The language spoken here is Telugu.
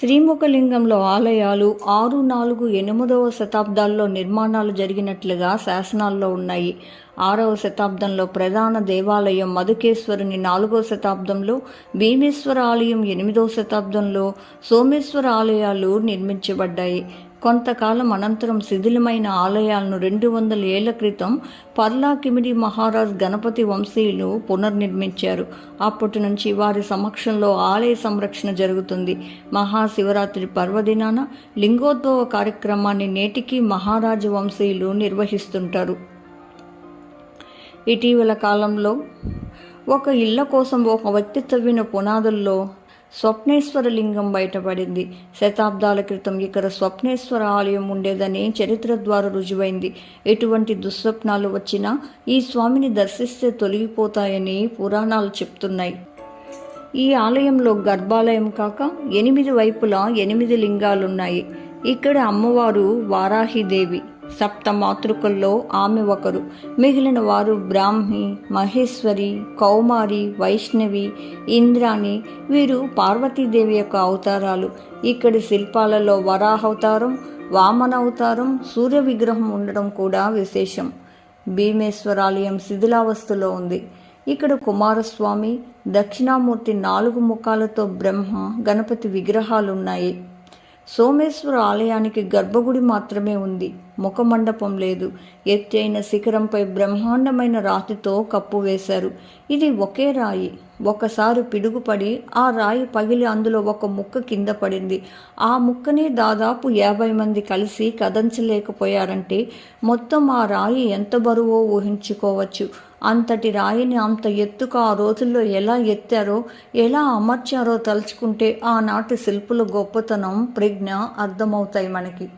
శ్రీముఖలింగంలో ఆలయాలు ఆరు నాలుగు ఎనిమిదవ శతాబ్దాల్లో నిర్మాణాలు జరిగినట్లుగా శాసనాల్లో ఉన్నాయి. ఆరవ శతాబ్దంలో ప్రధాన దేవాలయం మధుకేశ్వరుని నాలుగవ శతాబ్దంలో భీమేశ్వర ఆలయం ఎనిమిదవ శతాబ్దంలో సోమేశ్వర ఆలయాలు నిర్మించబడ్డాయి. కొంతకాలం అనంతరం శిథిలమైన ఆలయాలను రెండు వందల ఏళ్ళ క్రితం పర్లాకిమిడి మహారాజ్ గణపతి వంశీయులు పునర్నిర్మించారు. అప్పటి నుంచి వారి సమక్షంలో ఆలయ సంరక్షణ జరుగుతుంది. మహాశివరాత్రి పర్వదినాన లింగోద్భవ కార్యక్రమాన్ని నేటికి మహారాజు వంశీయులు నిర్వహిస్తుంటారు. ఇటీవల కాలంలో ఒక ఇళ్ళ కోసం ఒక వ్యక్తి తవ్విన పునాదుల్లో స్వప్నేశ్వర లింగం బయటపడింది. శతాబ్దాల క్రితం ఇక్కడ స్వప్నేశ్వర ఆలయం ఉండేదని చరిత్ర ద్వారా రుజువైంది. ఎటువంటి దుస్వప్నాలు వచ్చినా ఈ స్వామిని దర్శిస్తే తొలగిపోతాయని పురాణాలు చెప్తున్నాయి. ఈ ఆలయంలో గర్భాలయం కాక ఎనిమిది వైపులా ఎనిమిది లింగాలున్నాయి. ఇక్కడ అమ్మవారు వారాహిదేవి సప్త మాతృకల్లో ఆమె ఒకరు. మిగిలిన వారు బ్రాహ్మి మహేశ్వరి కౌమారి వైష్ణవి ఇంద్రాణి వీరు పార్వతీదేవి యొక్క అవతారాలు. ఇక్కడి శిల్పాలలో వరాహ అవతారం వామన అవతారం సూర్య విగ్రహం ఉండడం కూడా విశేషం. భీమేశ్వరాలయం శిథిలావస్థలో ఉంది. ఇక్కడ కుమారస్వామి దక్షిణామూర్తి నాలుగు ముఖాలతో బ్రహ్మ గణపతి విగ్రహాలున్నాయి. సోమేశ్వర ఆలయానికి గర్భగుడి మాత్రమే ఉంది. ముఖమండపం లేదు. ఎత్తైన శిఖరంపై బ్రహ్మాండమైన రాతితో కప్పు వేశారు. ఇది ఒకే రాయి. ఒకసారి పిడుగుపడి ఆ రాయి పగిలి అందులో ఒక ముక్క కింద పడింది. ఆ ముక్కనే దాదాపు యాభై మంది కలిసి కదంచలేకపోయారంటే మొత్తం ఆ రాయి ఎంత బరువో ఊహించుకోవచ్చు. అంతటి రాయిని అంత ఎత్తుకు ఆ రోజుల్లో ఎలా ఎత్తారో ఎలా అమర్చారో తలుచుకుంటే ఆనాటి శిల్పుల గొప్పతనం ప్రజ్ఞ అర్థమవుతాయి మనకి.